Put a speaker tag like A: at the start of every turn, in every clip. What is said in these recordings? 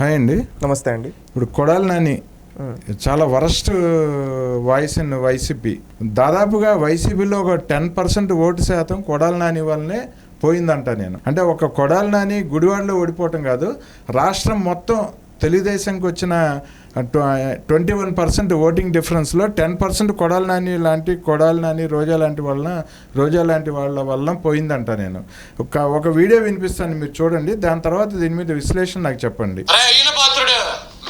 A: Hi అండి.
B: నమస్తే అండి.
A: ఇప్పుడు కొడాలి నాని చాలా వరస్ట్ వాయిస్ ఇన్ వైసీపీ. దాదాపుగా వైసీపీలో ఒక టెన్ పర్సెంట్ ఓటు శాతం కొడాలి నాని వల్లనే పోయిందంట నేను. అంటే ఒక కొడాలి నాని గుడివాడలో ఓడిపోవటం కాదు రాష్ట్రం మొత్తం తెలుగుదేశంకి వచ్చిన ట్వంటీ వన్ పర్సెంట్ ఓటింగ్ డిఫరెన్స్లో టెన్ పర్సెంట్ కొడాల నాని లాంటి కొడాల నాని రోజా లాంటి వలన రోజా లాంటి వాళ్ళ వలన పోయిందంట నేను. ఒక ఒక వీడియో వినిపిస్తాను మీరు చూడండి. దాని తర్వాత దీని మీద విశ్లేషణ నాకు చెప్పండి.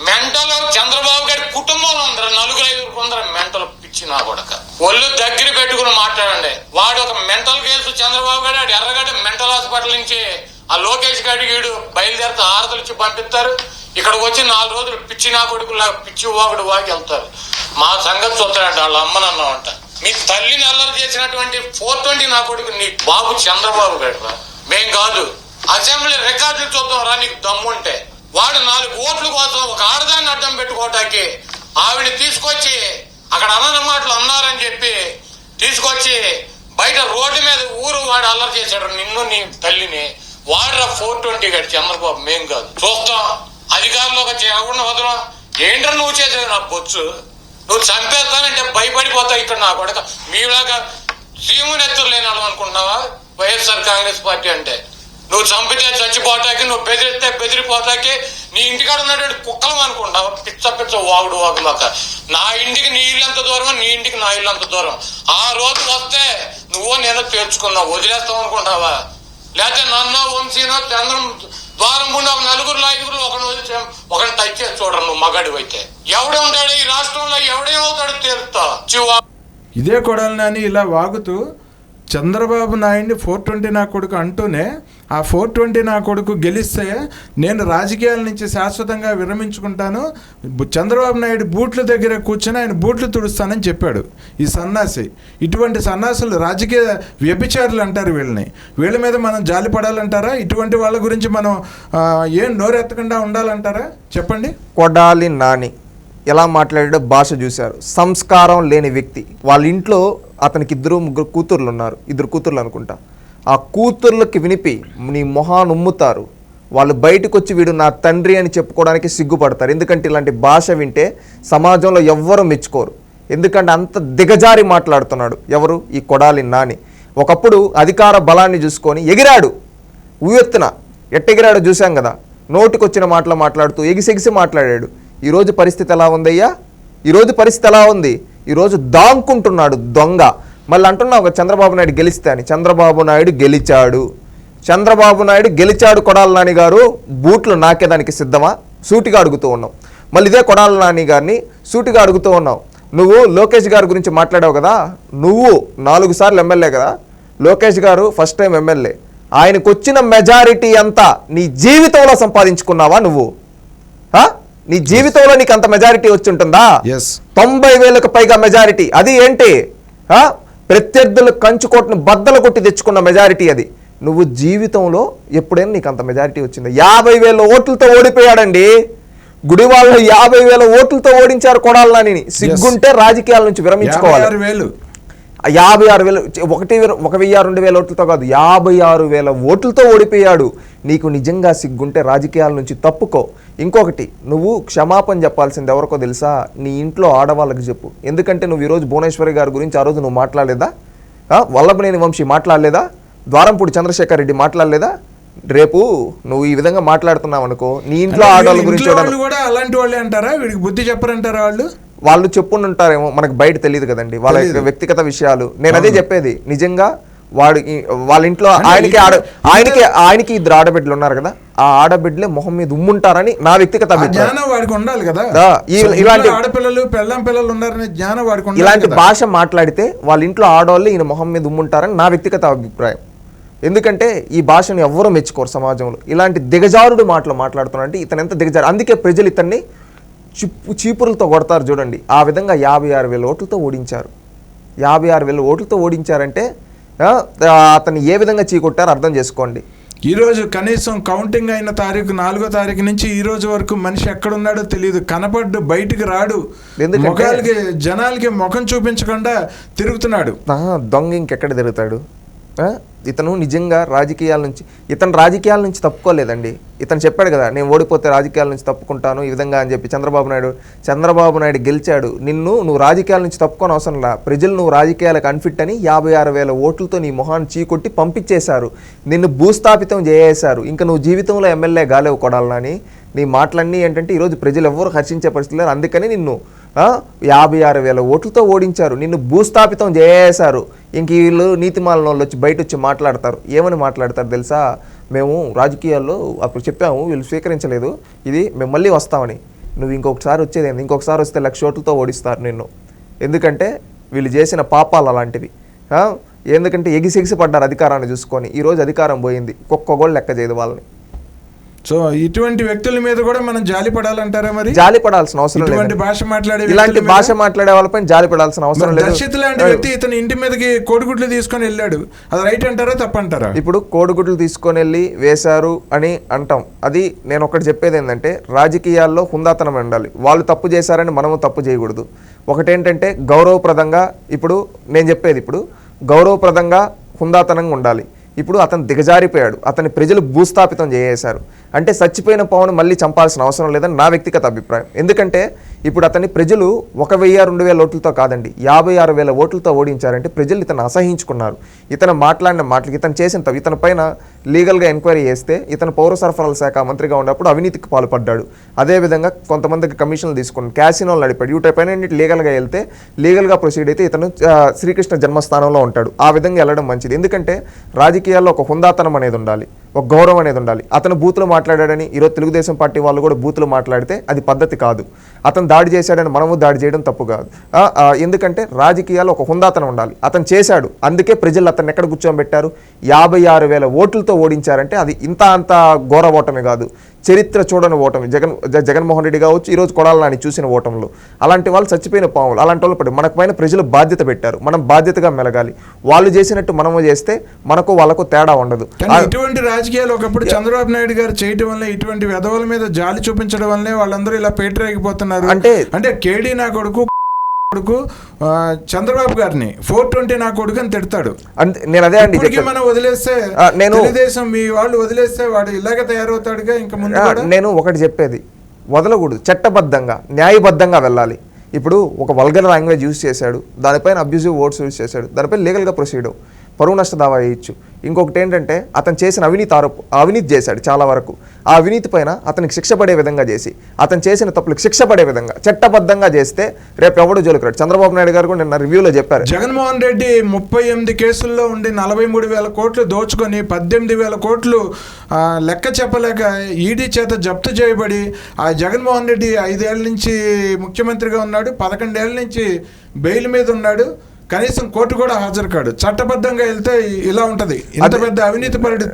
C: మెంటల్ చంద్రబాబు గారి కుటుంబంలో ఉందరు నలుగురు ఐదుగురు కొందరు మెంటల్ పిచ్చి నా కొడక. ఒళ్ళు దగ్గర పెట్టుకుని మాట్లాడండి. వాడు ఒక మెంటల్ కేసు చంద్రబాబు గారు ఎర్రగడ్డ మెంటల్ హాస్పిటల్ నుంచి ఆ లోకేష్ గారి వీడు బయలుదేరితే ఆరతలు ఇచ్చి పంపిస్తారు. ఇక్కడికి వచ్చి నాలుగు రోజులు పిచ్చి నా కొడుకులా పిచ్చి వాగుడు వాగి వెళ్తారు. మా సంగతి చూస్తాడంట వాళ్ళ అమ్మనన్నా అంట మీ తల్లిని అల్లరి చేసినటువంటి ఫోర్ ట్వంటీ నా కొడుకు నీ బాబు చంద్రబాబు గారు రా. మేం కాదు. అసెంబ్లీ రికార్డులు చూద్దాం రా నీకు దమ్ముంటే. వాడు నాలుగు ఓట్ల కోసం ఒక ఆడదాన్ని అడ్డం పెట్టుకోవటానికి ఆవిడ తీసుకొచ్చి అక్కడ అన్న మాటలు అన్నారని చెప్పి తీసుకొచ్చి బయట రోడ్డు మీద ఊరు వాడు అల్లరి చేశాడు నిన్ను నీ తల్లిని. వాడరా ఫోర్ ట్వంటీ గడి చంద్రబాబు మేం కాదు. చూస్తాం. అధికారంలోకి చేయకుండా ఎవరిని వదలం నువ్వు చేసేది? నా బొచ్చు. నువ్వు చంపేస్తానంటే భయపడిపోతావు ఇక్కడ నా కొడక. మీలాగా సీముని ఎత్తులు లేని వాళ్ళం అనుకుంటున్నావా? వైఎస్ఆర్ కాంగ్రెస్ పార్టీ అంటే. నువ్వు చంపితే చచ్చిపోతాకి నువ్వు బెదిరిస్తే బెదిరిపోతాకి నీ ఇంటికాడ ఉన్నటువంటి కుక్కలం అనుకుంటావా పిచ్చ పిచ్చ వాగుడు వాగులాక. నా ఇంటికి నీ ఇల్లు ఎంత దూరం నీ ఇంటికి నా ఇల్లు అంత దూరం. ఆ రోజు వస్తే నువ్వు నేను తేల్చుకున్నావు. వదిలేస్తావు అనుకుంటావా లేకపోతే నన్ను వంశీనో చంద్రం ద్వారం గుండా నలుగురు ఐదుగురు ఒకరిని ఒకరిని టచ్ చేసి చూడరు నువ్వు మగాడి అయితే. ఎవడే ఉంటాడు ఈ రాష్ట్రంలో ఎవడేమవుతాడో తేలుతా చివా.
A: ఇదే కొడాలని ఇలా వాగుతూ చంద్రబాబు నాయుడిని ఫోర్ ట్వంటీ నా కొడుకు అంటూనే ఆ ఫోర్ ట్వంటీ నా కొడుకు గెలిస్తే నేను రాజకీయాల నుంచి శాశ్వతంగా విరమించుకుంటాను. చంద్రబాబు నాయుడు బూట్ల దగ్గర కూర్చొని ఆయన బూట్లు తుడుస్తానని చెప్పాడు. ఈ సన్నాసి. ఇటువంటి సన్నాసులు రాజకీయ వ్యభిచారులు అంటారు వీళ్ళని. వీళ్ళ మీద మనం జాలి పడాలంటారా? ఇటువంటి వాళ్ళ గురించి మనం ఏం నోరెత్తకుండా ఉండాలంటారా? చెప్పండి.
B: కొడాలి నాని. ఎలా మాట్లాడాడో భాష చూశారు. సంస్కారం లేని వ్యక్తి. వాళ్ళ ఇంట్లో అతనికి ఇద్దరు ముగ్గురు కూతుర్లు ఉన్నారు. ఇద్దరు కూతుర్లు అనుకుంటా. ఆ కూతుర్లకి వినిపి నీ మొహాన్ని ఉమ్ముతారు. వాళ్ళు బయటకు వచ్చి వీడు నా తండ్రి అని చెప్పుకోవడానికి సిగ్గుపడతారు. ఎందుకంటే ఇలాంటి భాష వింటే సమాజంలో ఎవ్వరు మెచ్చుకోరు. ఎందుకంటే అంత దిగజారి మాట్లాడుతున్నాడు ఎవరు? ఈ కొడాలి నాని. ఒకప్పుడు అధికార బలాన్ని చూసుకొని ఎగిరాడు. ఊయెత్తున ఎట్టెగిరాడు చూశాం కదా. నోటికొచ్చిన మాటలు మాట్లాడుతూ ఎగిసెగిసి మాట్లాడాడు. ఈరోజు పరిస్థితి ఎలా ఉందయ్యా? ఈరోజు పరిస్థితి ఎలా ఉంది? ఈరోజు దాంకుంటున్నాడు దొంగ. మళ్ళీ అంటున్నావు ఒక చంద్రబాబు నాయుడు గెలిస్తే అని. చంద్రబాబు నాయుడు గెలిచాడు. చంద్రబాబు నాయుడు గెలిచాడు కొడాల నాని గారు బూట్లు నాకేదానికి సిద్ధమా? సూటిగా అడుగుతూ ఉన్నాం మళ్ళీ ఇదే కొడాల నాని గారిని సూటిగా అడుగుతూ ఉన్నావు. నువ్వు లోకేష్ గారి గురించి మాట్లాడావు కదా నువ్వు నాలుగు సార్లు ఎమ్మెల్యే కదా. లోకేష్ గారు ఫస్ట్ టైం ఎమ్మెల్యే. ఆయనకు వచ్చిన మెజారిటీ అంతా నీ జీవితంలో సంపాదించుకున్నావా నువ్వు? నీ జీవితంలో నీకు అంత మెజారిటీ వచ్చి ఉంటుందా తొంభై వేలకు పైగా మెజారిటీ. అది ఏంటి? ప్రత్యర్థుల కంచుకోటను బద్దలు కొట్టి తెచ్చుకున్న మెజారిటీ అది. నువ్వు జీవితంలో ఎప్పుడైనా నీకు అంత మెజారిటీ వచ్చింది? యాభై వేల ఓట్లతో ఓడిపోయాడండి. గుడివాళ్ళు యాభై వేల ఓట్లతో ఓడించారు కొడాలని సిగ్గుంటే రాజకీయాల నుంచి విరమించుకోవాలి. యాభై ఆరు వేలు. ఒకటి ఒక వెయ్యి రెండు వేల ఓట్లతో కాదు యాభై ఆరు వేల ఓట్లతో ఓడిపోయాడు. నీకు నిజంగా సిగ్గుంటే రాజకీయాల నుంచి తప్పుకో. ఇంకొకటి నువ్వు క్షమాపణ చెప్పాల్సింది ఎవరికో తెలుసా? నీ ఇంట్లో ఆడవాళ్ళకి చెప్పు. ఎందుకంటే నువ్వు ఈరోజు భువనేశ్వరి గారి గురించి ఆ రోజు నువ్వు మాట్లాడలేదా? వల్లభనేని వంశీ మాట్లాడలేదా? ద్వారంపూడి చంద్రశేఖర్ రెడ్డి మాట్లాడలేదా? రేపు నువ్వు ఈ విధంగా మాట్లాడుతున్నావు అనుకో నీ ఇంట్లో ఆడవాళ్ళ
A: వీళ్ళ
B: గురించి
A: కూడా అలాంటి వాళ్ళే అంటారా? వీడికి బుద్ధి చెప్పరంటారా వాళ్ళు?
B: వాళ్ళు చెప్పుంటారేమో మనకు బయట తెలియదు కదండి. వాళ్ళ. వ్యక్తిగత విషయాలు. నేను అదే. చెప్పేది నిజంగా వాడు ఈ- వాళ్ళ ఇంట్లో ఆయనకి ఆడ ఆయనకి ఆయనకి ఇద్దరు ఆడబిడ్డలు ఉన్నారు కదా ఆ ఆడబిడ్డలే మొహం మీద ఉమ్ముంటారని నా వ్యక్తిగత
A: జ్ఞానం వాడికి ఉండాలి కదా.
B: ఇలాంటి-
A: ఆడపిల్లలు పెళ్ళం పిల్లలు ఉన్నారనే జ్ఞానం వాడికి
B: ఇలాంటి. భాష మాట్లాడితే వాళ్ళ ఇంట్లో ఆడవాళ్ళు ఈయన మొహం మీద ఉమ్ముంటారని నా వ్యక్తిగత అభిప్రాయం. ఎందుకంటే ఈ భాషను ఎవ్వరూ మెచ్చుకోరు సమాజంలో. ఇలాంటి దిగజారుడు మాటలు మాట్లాడుతున్నారంటే ఇతను ఎంత దిగజారు. అందుకే ప్రజలు ఇతన్ని చిప్పు చీపురులతో కొడతారు చూడండి. ఆ విధంగా యాభై ఆరు వేల ఓట్లతో ఓడించారు. యాభై ఆరు వేల ఓట్లతో ఓడించారంటే అతన్ని ఏ విధంగా చీకొట్టారో అర్థం చేసుకోండి.
A: ఈ రోజు కనీసం కౌంటింగ్ అయిన తారీఖు నాలుగో తారీఖు నుంచి ఈ రోజు వరకు మనిషి ఎక్కడున్నాడో తెలియదు. కనపడ్డు బయటికి రాడు. ముఖాలకి జనాలకి ముఖం చూపించకుండా తిరుగుతున్నాడు.
B: దొంగ ఇంకెక్కడ తిరుగుతాడు? ఇతను నిజంగా రాజకీయాల నుంచి ఇతను రాజకీయాల నుంచి తప్పుకోలేదండి. ఇతను చెప్పాడు కదా నేను ఓడిపోతే రాజకీయాల నుంచి తప్పుకుంటాను ఈ విధంగా అని చెప్పి చంద్రబాబు నాయుడు చంద్రబాబు నాయుడు గెలిచాడు నిన్ను నువ్వు రాజకీయాల నుంచి తప్పుకొని అవసరం లా. ప్రజలు నువ్వు రాజకీయాలకు అన్ఫిట్ అని యాభై ఆరు వేల ఓట్లతో నీ మొహాన్ని చీకొట్టి పంపించేశారు. నిన్ను భూస్థాపితం చేసేశారు ఇంకా నువ్వు జీవితంలో ఎమ్మెల్యే గాలేవు కొడాలని నీ మాటలన్నీ ఏంటంటే ఈరోజు ప్రజలు ఎవ్వరూ హర్షించే పరిస్థితి లేదు అందుకని నిన్ను యాభై ఆరు వేల ఓట్లతో ఓడించారు. నిన్ను భూస్థాపితం చేశారు. ఇంక వీళ్ళు నీతిమాలిన వాళ్ళు వచ్చి బయట వచ్చి మాట్లాడతారు. ఏమని మాట్లాడతారు తెలుసా? మేము రాజకీయాల్లో అప్పుడు చెప్పాము వీళ్ళు స్వీకరించలేదు. ఇది మేము మళ్ళీ వస్తామని. నువ్వు ఇంకొకసారి వచ్చేది ఇంకొకసారి వస్తే లక్ష ఓట్లతో ఓడిస్తారు నిన్ను. ఎందుకంటే వీళ్ళు చేసిన పాపాలు అలాంటివి. ఎందుకంటే ఎగిసి పడ్డారు అధికారాన్ని చూసుకొని. ఈరోజు అధికారం పోయింది. కుక్క కూడా లెక్క చేయదు వాళ్ళని.
A: సో ఇటువంటి వ్యక్తుల మీద కూడా మనం జాలి పడాలంటారా మరి?
B: జాలి పడాల్సిన అవసరం
A: ఇటువంటి
B: లేదు
A: భాష మాట్లాడే
B: ఇలాంటి? భాష మాట్లాడే వాళ్ళపై జాలి పడాల్సిన అవసరం లేదు.
A: దర్శిత్ లాంటి వ్యక్తి ఇతని ఇంటి మీదకి కోడిగుడ్లు తీసుకొని వెళ్ళాడు. అది రైట్ అంటారా తప్పంటారా?
B: ఇప్పుడు కోడిగుడ్లు తీసుకొని వెళ్ళి వేశారు అని అంటాం. అది నేను ఒకటి చెప్పేది ఏంటంటే రాజకీయాల్లో హుందాతనం ఉండాలి. వాళ్ళు తప్పు చేశారని మనము తప్పు చేయకూడదు. ఒకటేంటంటే గౌరవప్రదంగా ఇప్పుడు నేను చెప్పేది ఇప్పుడు గౌరవప్రదంగా హుందాతనంగా ఉండాలి. ఇప్పుడు అతను దిగజారిపోయాడు. అతని ప్రజలు భూస్థాపితం చేసేశారు. అంటే చచ్చిపోయిన పావును మళ్ళీ చంపాల్సిన అవసరం లేదని నా వ్యక్తిగత అభిప్రాయం. ఎందుకంటే ఇప్పుడు అతన్ని ప్రజలు ఒక వెయ్యి రెండు వేల ఓట్లతో కాదండి యాభై ఆరు వేల ఓట్లతో ఓడించారంటే ప్రజలు ఇతను అసహించుకున్నారు. ఇతను మాట్లాడిన మాటలకి ఇతను చేసిన ఇతని పైన లీగల్గా ఎంక్వైరీ చేస్తే ఇతను పౌర సరఫరాల శాఖ మంత్రిగా ఉన్నప్పుడు అవినీతికి పాల్పడ్డాడు. అదేవిధంగా కొంతమందికి కమిషన్లు తీసుకుని క్యాసినోలు నడిపాడు. వీటి పైన లీగల్గా వెళ్తే లీగల్గా ప్రొసీడ్ అయితే ఇతను శ్రీకృష్ణ జన్మస్థానంలో ఉంటాడు. ఆ విధంగా వెళ్ళడం మంచిది. ఎందుకంటే రాజకీయాల్లో ఒక హుందాతనం అనేది ఉండాలి ఒక గౌరవం అనేది ఉండాలి. అతను బూతులు మాట్లాడాడని ఈరోజు తెలుగుదేశం పార్టీ వాళ్ళు కూడా బూతులు మాట్లాడితే అది పద్ధతి కాదు. అతను దాడి చేశాడని మనము దాడి చేయడం తప్పు కాదు. ఎందుకంటే రాజకీయాలు ఒక హుందాతనం ఉండాలి. అతను చేశాడు. అందుకే ప్రజలు అతన్ని ఎక్కడ కూర్చోబెట్టారు? యాభై ఆరు వేల ఓట్లతో ఓడించారంటే అది ఇంత అంత ఘోర ఓటమి కాదు. చరిత్ర చూడని ఓటమి. జగన్ జగన్మోహన్ రెడ్డి కావచ్చు ఈరోజు కొడాల నాని చూసిన ఓటంలో అలాంటి వాళ్ళు చచ్చిపోయిన పాములు. అలాంటి వాళ్ళు పడి మనకు పైన ప్రజలు బాధ్యత పెట్టారు. మనం బాధ్యతగా మెలగాలి. వాళ్ళు చేసినట్టు మనము చేస్తే మనకు వాళ్ళకు తేడా ఉండదు.
A: ఇటువంటి రాజకీయాలు ఒకప్పుడు చంద్రబాబు నాయుడు గారు చేయటం వల్ల ఇటువంటి వెధవల మీద జాలి చూపించడం వల్లనే వాళ్ళందరూ ఇలా పేటరేగిపోతున్నారు.
B: అంటే-
A: అంటే కేడీ నా కొడుకు కొడుకు చంద్రబాబు గారిని ఫోర్ ట్వంటీ నా కొడుకు అని తిడతాడు.
B: నేను అదే అండి.
A: మనం వదిలేస్తే
B: నేను-
A: తెలుగుదేశం మీ వాళ్ళు వదిలేస్తే వాడు ఇలాగే తయారవుతాడుగా ఇంకా ముందు
B: నేను ఒకటి చెప్పేది. వదలకూడదు చట్టబద్ధంగా న్యాయబద్ధంగా వెళ్ళాలి. ఇప్పుడు ఒక వల్గర్ లాంగ్వేజ్ యూజ్ చేశాడు దానిపైన అబ్యూజివ్ వర్డ్స్ యూజ్ చేశాడు దానిపై లీగల్గా ప్రొసీడ్ పరువు నష్ట దావా వేయచ్చు. ఇంకొకటి ఏంటంటే అతను చేసిన అవినీతి ఆరోప అవినీతి చేశాడు చాలా వరకు. ఆ అవినీతి పైన అతనికి శిక్ష పడే విధంగా చేసి అతను చేసిన తప్పులకు శిక్ష పడే విధంగా చట్టబద్ధంగా చేస్తే రేపు ఎవడు జోలికి రాడు. చంద్రబాబు నాయుడు గారు కూడా నిన్న రివ్యూలో చెప్పారు.
A: జగన్మోహన్ రెడ్డి ముప్పై ఎనిమిది కేసుల్లో ఉండి నలభై మూడు వేల కోట్లు దోచుకొని పద్దెనిమిది వేల కోట్లు లెక్క చెప్పలేక ఈడీ చేత జప్తు చేయబడి ఆ జగన్మోహన్ రెడ్డి ఐదేళ్ళ నుంచి ముఖ్యమంత్రిగా ఉన్నాడు పదకొండేళ్ళ నుంచి బెయిల్ మీద ఉన్నాడు. కనీసం కోర్టు కూడా హాజరు కాడు. చట్టబద్ధంగా వెళ్తే ఇలా ఉంటది. ఇంత పెద్ద అవినీతి పరుడు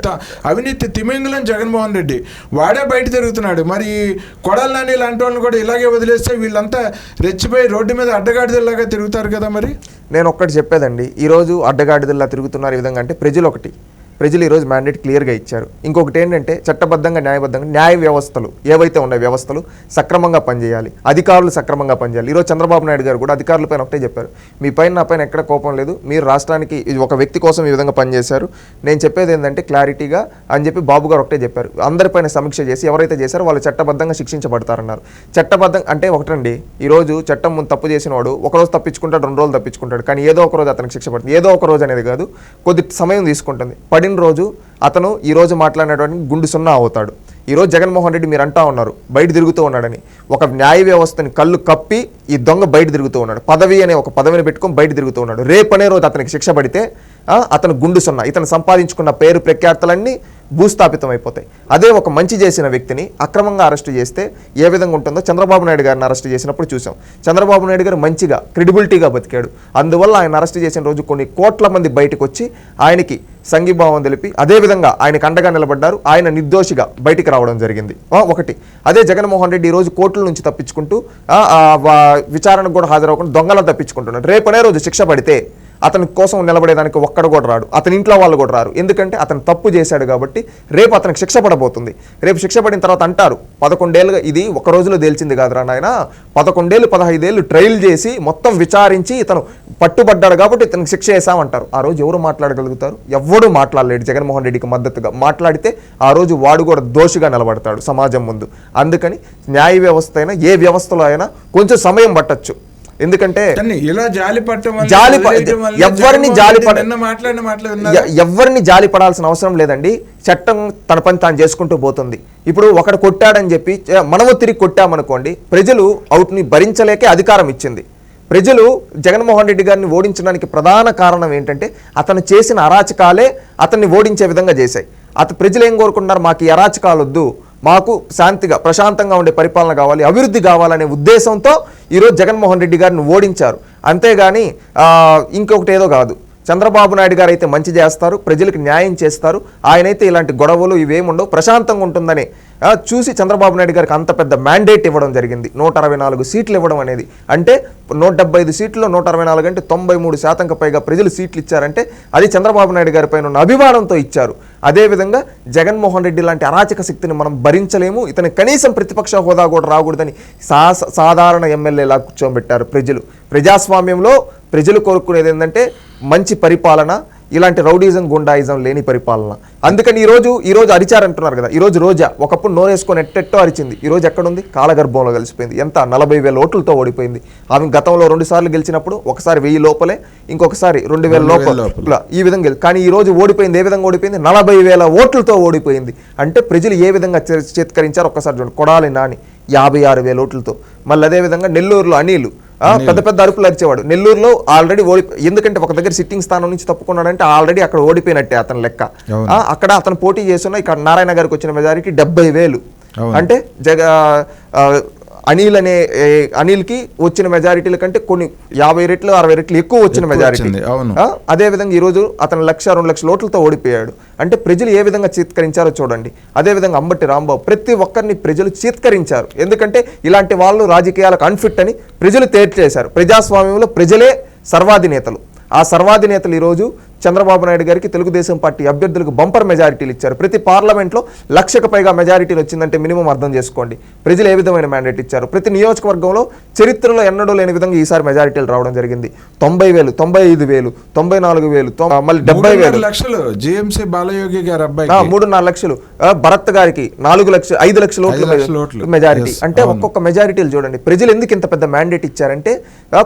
A: అవినీతి తిమింగలం జగన్మోహన్ రెడ్డి. వాడే బయట తిరుగుతున్నాడు. మరి కొడాల నాని లాంటి వాళ్ళని కూడా ఇలాగే వదిలేస్తే వీళ్ళంతా రెచ్చిపోయి రోడ్డు మీద అడ్డగాడిదలాగా తిరుగుతారు కదా మరి?
B: నేను ఒక్కటి చెప్పేదండి. ఈరోజు అడ్డగాడిదల్లా తిరుగుతున్నారు ఈ విధంగా అంటే ప్రజలు ఒకటి ప్రజలు ఈరోజు మ్యాండేట్ క్లియర్గా ఇచ్చారు. ఇంకొకటి ఏంటంటే చట్టబద్ధంగా న్యాయబద్ధంగా న్యాయ వ్యవస్థలు ఏవైతే ఉన్నాయి వ్యవస్థలు సక్రమంగా పనిచేయాలి. అధికారులు సక్రమంగా పనిచేయాలి. ఈరోజు చంద్రబాబు నాయుడు గారు కూడా అధికారుల పైన ఒకటే చెప్పారు. మీ పైన నా పైన ఎక్కడ కోపం లేదు. మీరు రాష్ట్రానికి ఇది ఒక వ్యక్తి కోసం ఈ విధంగా పనిచేశారు. నేను చెప్పేది ఏంటంటే క్లారిటీగా అని చెప్పి బాబు గారు ఒకటే చెప్పారు. అందరిపైన సమీక్ష చేసి ఎవరైతే చేశారో వాళ్ళు చట్టబద్ధంగా శిక్షించబడతారన్నారు. చట్టబద్ధంగా అంటే ఒకటండి ఈరోజు చట్టం ముందు తప్పు చేసిన వాడు ఒక రోజు తప్పించుకుంటాడు రెండు రోజులు తప్పించుకుంటాడు. కానీ ఏదో ఒక రోజు అతనికి శిక్ష పడుతుంది. ఏదో ఒక రోజు అనేది కాదు. కొద్ది సమయం తీసుకుంటుంది. పడిన రోజు అతను ఈ రోజు మాట్లాడినటువంటి గుండు సున్నా అవుతాడు. ఈ రోజు జగన్మోహన్ రెడ్డి మీరు అంటా ఉన్నారు బయట తిరుగుతూ ఉన్నాడని. ఒక న్యాయ వ్యవస్థని కళ్ళు కప్పి ఈ దొంగ బయట తిరుగుతూ ఉన్నాడు. పదవి అనే ఒక పదవిని పెట్టుకొని బయట తిరుగుతూ ఉన్నాడు. రేపనే రోజు అతనికి శిక్ష పడితే అతను గుండు సున్నా. ఇతను సంపాదించుకున్న పేరు ప్రఖ్యాతలన్నీ భూస్థాపితం అయిపోతాయి అదే ఒక మంచి చేసిన వ్యక్తిని అక్రమంగా అరెస్ట్ చేస్తే ఏ విధంగా ఉంటుందో చంద్రబాబు నాయుడు గారిని అరెస్ట్ చేసినప్పుడు చూసాం. చంద్రబాబు నాయుడు గారు మంచిగా క్రెడిబిలిటీగా బతికాడు. అందువల్ల ఆయన అరెస్ట్ చేసిన రోజు కొన్ని కోట్ల మంది బయటకు వచ్చి ఆయనకి సంఘీభావం తెలిపి అదే విధంగా ఆయనకు అండగా నిలబడ్డారు. ఆయన నిర్దోషిగా బయటికి రావడం జరిగింది. ఒకటి. అదే జగన్మోహన్ రెడ్డి ఈరోజు రోజు కోర్టుల నుంచి తప్పించుకుంటూ వా- విచారణకు కూడా హాజరవ్వకుండా దొంగలను తప్పించుకుంటున్నాడు. రేపనే రోజు శిక్ష పడితే అతని కోసం నిలబడేదానికి ఒక్కడ కూడా రాడు. అతని ఇంట్లో వాళ్ళు కూడా రారు. ఎందుకంటే అతను తప్పు చేశాడు కాబట్టి రేపు అతనికి శిక్ష పడబోతుంది. రేపు శిక్ష పడిన తర్వాత అంటారు పదకొండేళ్ళుగా ఇది ఒక రోజులో తేల్చింది కాదురా నాయన. పదకొండేళ్ళు పదహైదేళ్ళు ట్రయల్ చేసి మొత్తం విచారించి ఇతను పట్టుబడ్డాడు కాబట్టి ఇతనికి శిక్ష వేసామంటారు ఆ రోజు ఎవరు మాట్లాడగలుగుతారు? ఎవడు మాట్లాడలేడు. జగన్మోహన్ రెడ్డికి మద్దతుగా మాట్లాడితే ఆ రోజు వాడు కూడా దోషిగా నిలబడతాడు సమాజం ముందు. అందుకని న్యాయ వ్యవస్థ అయినా ఏ వ్యవస్థలో అయినా కొంచెం సమయం పట్టొచ్చు. ఎందుకంటే
A: ఇలా జాలి
B: ఎవరిని జాలి పడాల్సిన అవసరం లేదండి. చట్టం తన పని తాను చేసుకుంటూ పోతుంది. ఇప్పుడు ఒకడు కొట్టాడని చెప్పి మనము తిరిగి కొట్టామనుకోండి ప్రజలు అవుట్ని భరించలేకే అధికారం ఇచ్చింది. ప్రజలు జగన్మోహన్ రెడ్డి గారిని ఓడించడానికి ప్రధాన కారణం ఏంటంటే అతను చేసిన అరాచకాలే అతన్ని ఓడించే విధంగా చేశాయి. అత ప్రజలు ఏం కోరుకుంటున్నారు? మాకు ఈ అరాచకాలు వద్దు మాకు శాంతిగా ప్రశాంతంగా ఉండే పరిపాలన కావాలి అభివృద్ధి కావాలనే ఉద్దేశంతో ఈరోజు జగన్మోహన్ రెడ్డి గారిని ఓడించారు. అంతేగాని ఇంకొకటి ఏదో కాదు. చంద్రబాబు నాయుడు గారు అయితే మంచి చేస్తారు ప్రజలకు న్యాయం చేస్తారు ఆయనైతే ఇలాంటి గొడవలు ఇవేముండవు ప్రశాంతంగా ఉంటుందని చూసి చంద్రబాబు నాయుడు గారికి అంత పెద్ద మ్యాండేట్ ఇవ్వడం జరిగింది. నూట అరవై నాలుగు సీట్లు ఇవ్వడం అనేది. అంటే నూట డెబ్బై ఐదు సీట్లో నూట అరవై నాలుగు అంటే తొంభై మూడు శాతంకి పైగా ప్రజలు సీట్లు ఇచ్చారంటే అది చంద్రబాబు నాయుడు గారి పైన ఉన్న అభిమానంతో ఇచ్చారు. అదేవిధంగా జగన్మోహన్ రెడ్డి లాంటి అరాచక శక్తిని మనం భరించలేము. ఇతని కనీసం ప్రతిపక్ష హోదా కూడా రాకూడదని సాధారణ ఎమ్మెల్యేలా కూర్చోబెట్టారు ప్రజలు. ప్రజాస్వామ్యంలో ప్రజలు కోరుకునేది ఏంటంటే మంచి పరిపాలన ఇలాంటి రౌడీజం గుండాయిజం లేని పరిపాలన. అందుకని ఈ రోజు ఈ రోజు అరిచారంటున్నారు కదా ఈ రోజు రోజా ఒకప్పుడు నోరేసుకొని ఎట్టెట్టో అరిచింది. ఈ రోజు ఎక్కడుంది? కాలగర్భంలో కలిసిపోయింది. ఎంత నలభై వేల ఓట్లతో ఓడిపోయింది. ఆమె గతంలో రెండు సార్లు గెలిచినప్పుడు ఒకసారి వెయ్యి లోపలే ఇంకొకసారి రెండు వేల లోపల. ఈ విధంగా గెలి- కానీ ఈ రోజు ఓడిపోయింది ఏ విధంగా ఓడిపోయింది? నలభై వేల ఓట్లతో ఓడిపోయింది. అంటే ప్రజలు ఏ విధంగా చేత్కరించారు ఒక్కసారి చూడండి. కొడాలి నాని యాభై ఆరు వేల ఓట్లతో. మళ్ళీ అదే విధంగా నెల్లూరులో అనిలు పెద్ద పెద్ద అరుపులు అరిచేవాడు. నెల్లూరులో ఆల్రెడీ ఓడి ఎందుకంటే ఒక దగ్గర సిట్టింగ్ స్థానం నుంచి తప్పుకున్నాడంటే ఆల్రెడీ అక్కడ ఓడిపోయినట్టే అతని లెక్క. అక్కడ అతను పోటీ చేస్తున్న ఇక్కడ నారాయణ గారికి వచ్చిన మెజారిటీ డెబ్బై వేలు. అంటే జగ అనిల్ అనే అనిల్కి వచ్చిన మెజారిటీల కంటే కొన్ని యాభై రెట్లు అరవై రెట్లు ఎక్కువ వచ్చిన మెజారిటీ
A: వచ్చింది, అవును.
B: ఆ, అదే విధంగా ఈరోజు అతను లక్ష రెండు లక్షల ఓట్లతో ఓడిపోయాడు. అంటే ప్రజలు ఏ విధంగా చీత్కరించారో చూడండి. అదే విధంగా అంబటి రాంబాబు ప్రతి ఒక్కరిని ప్రజలు చీత్కరించారు. ఎందుకంటే ఇలాంటి వాళ్ళు రాజకీయాలకు అన్ఫిట్ అని ప్రజలు తేల్చేశారు. ప్రజాస్వామ్యంలో ప్రజలే సర్వాధినేతలు. ఆ సర్వాధినేతలు ఈరోజు చంద్రబాబు నాయుడు గారికి తెలుగుదేశం పార్టీ అభ్యర్థులకు బంపర్ మెజారిటీలు ఇచ్చారు. ప్రతి పార్లమెంట్లో లక్షకు పైగా మెజారిటీలు వచ్చిందంటే మినిమం అర్థం చేసుకోండి. ప్రజలు ఏ విధమైన మ్యాండేట్ ఇచ్చారు? ప్రతి నియోజకవర్గంలో చరిత్రలో ఎన్నడూ లేని విధంగా ఈసారి మెజారిటీలు రావడం జరిగింది. తొంభై వేలు తొంభై ఐదు వేలు తొంభై నాలుగు వేలు మళ్ళీ డెబ్బై వేలు.
A: లక్షలు జిఎంసీ బాలయోగి గారి అబ్బాయి
B: మూడున్నర లక్షలు. భరత్ గారికి నాలుగు లక్షలు ఐదు లక్షల మెజారిటీ. అంటే. ఒక్కొక్క మెజారిటీలు చూడండి. ప్రజలు ఎందుకు ఇంత పెద్ద మ్యాండేట్ ఇచ్చారంటే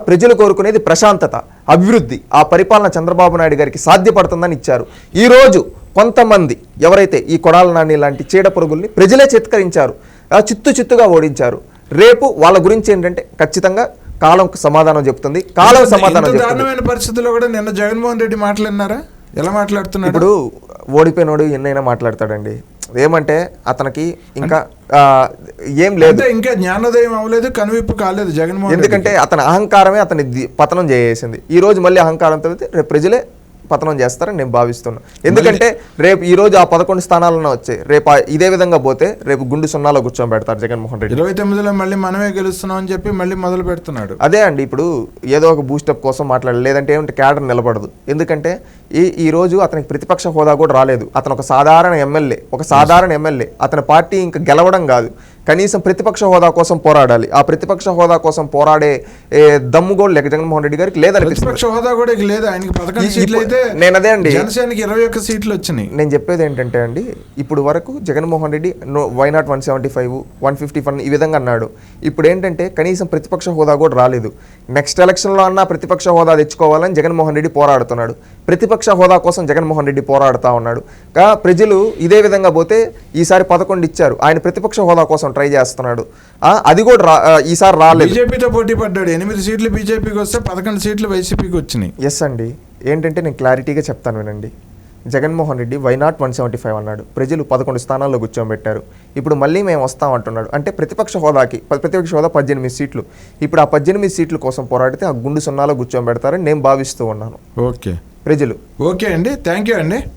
B: ప్రజలు కోరుకునేది ప్రశాంతత అభివృద్ధి. ఆ పరిపాలన చంద్రబాబు నాయుడు గారికి సాధ్యపడుతుందని ఇచ్చారు. ఈ రోజు కొంతమంది ఎవరైతే ఈ కొడాల నాని లాంటి చీడ పురుగుల్ని ప్రజలే చిత్కరించారు చిత్తు చిత్తుగా ఓడించారు. రేపు వాళ్ళ గురించి ఏంటంటే ఖచ్చితంగా కాలం సమాధానం చెప్తుంది. కాలం సమాధానం
A: దారుణమైన పరిస్థితుల్లో కూడా నిన్న జగన్మోహన్ రెడ్డి మాట్లాడినారా? ఎలా మాట్లాడుతున్నాడు?
B: ఇప్పుడు ఓడిపోయినోడు ఎన్నైనా మాట్లాడతాడండి. ఏమంటే అతనికి ఇంకా ఏం లేదు.
A: ఇంకా జ్ఞానోదయం అవ్వలేదు కనువిప్పు కాలేదు జగన్మోహన్
B: ఎందుకంటే అతని అహంకారమే అతని పతనం చేసేసింది. ఈ రోజు మళ్ళీ అహంకారం తెలితే రేపు ప్రజలే పతనం చేస్తారని నేను భావిస్తున్నాను ఎందుకంటే రేపు ఈ రోజు ఆ పదకొండు స్థానాలను వచ్చాయి రేపు ఇదే విధంగా పోతే రేపు గుండు సున్నాలో కూర్చోబెడతారు జగన్మోహన్ రెడ్డి.
A: ఇరవై తొమ్మిదిలో మళ్ళీ మనమే గెలుస్తున్నాం అని చెప్పి మళ్ళీ మొదలు పెడుతున్నాడు.
B: అదే అండి ఇప్పుడు ఏదో ఒక బూస్టప్ కోసం మాట్లాడాలి లేదంటే ఏమంటే క్యాడర్ నిలబడదు. ఎందుకంటే ఈ ఈ రోజు అతనికి ప్రతిపక్ష హోదా కూడా రాలేదు. అతను ఒక సాధారణ ఎమ్మెల్యే ఒక సాధారణ ఎమ్మెల్యే. అతని పార్టీ ఇంకా గెలవడం కాదు. కనీసం ప్రతిపక్ష హోదా కోసం పోరాడాలి. ఆ ప్రతిపక్ష హోదా కోసం పోరాడే దమ్ము కూడా లేక జగన్మోహన్ రెడ్డి గారికి లేదనిపిస్తుంది
A: ప్రతిపక్ష హోదా కూడా లేదు? ఆయనకి పదకొండు సీట్లు అయితే
B: నేను అదే అండి.
A: జనసేనకి ఇరవై ఒక్క సీట్లు వచ్చినాయి.
B: నేను చెప్పేది ఏంటంటే అండి ఇప్పుడు వరకు Jaganmohan Reddy no why not one seventy five one fifty one ఈ విధంగా అన్నాడు. ఇప్పుడు ఏంటంటే కనీసం ప్రతిపక్ష హోదా కూడా రాలేదు. నెక్స్ట్ ఎలక్షన్లో అన్నా ప్రతిపక్ష హోదా తెచ్చుకోవాలని జగన్మోహన్ రెడ్డి పోరాడుతున్నాడు. ప్రతిపక్ష హోదా కోసం జగన్మోహన్ రెడ్డి పోరాడుతూ ఉన్నాడు. కా ప్రజలు ఇదే విధంగా పోతే ఈసారి పదకొండు ఇచ్చారు. ఆయన ప్రతిపక్ష హోదా కోసం ట్రై చేస్తున్నాడు. అది కూడా రా ఈసారి రాలేదు.
A: బీజేపీతో పోటీ పడ్డాడు. ఎనిమిది సీట్లు బీజేపీకి వస్తే పదకొండు సీట్లు వైసీపీకి వచ్చినాయి.
B: ఎస్ అండి. ఏంటంటే నేను క్లారిటీగా చెప్తాను వినండి. Jaganmohan Reddy why not one seventy five అన్నాడు. ప్రజలు పదకొండు స్థానాల్లో కూర్చోబెట్టారు. ఇప్పుడు మళ్ళీ మేము వస్తాం అంటున్నాడు. అంటే ప్రతిపక్ష హోదాకి ప్రతిపక్ష హోదా పద్దెనిమిది సీట్లు. ఇప్పుడు ఆ పద్దెనిమిది సీట్ల కోసం పోరాడితే ఆ గుండు సున్నాలో కూర్చోబెడతారని నేను భావిస్తూ ఉన్నాను.
A: ఓకే.
B: ప్రజలు.
A: ఓకే అండి. థ్యాంక్ యూ అండి.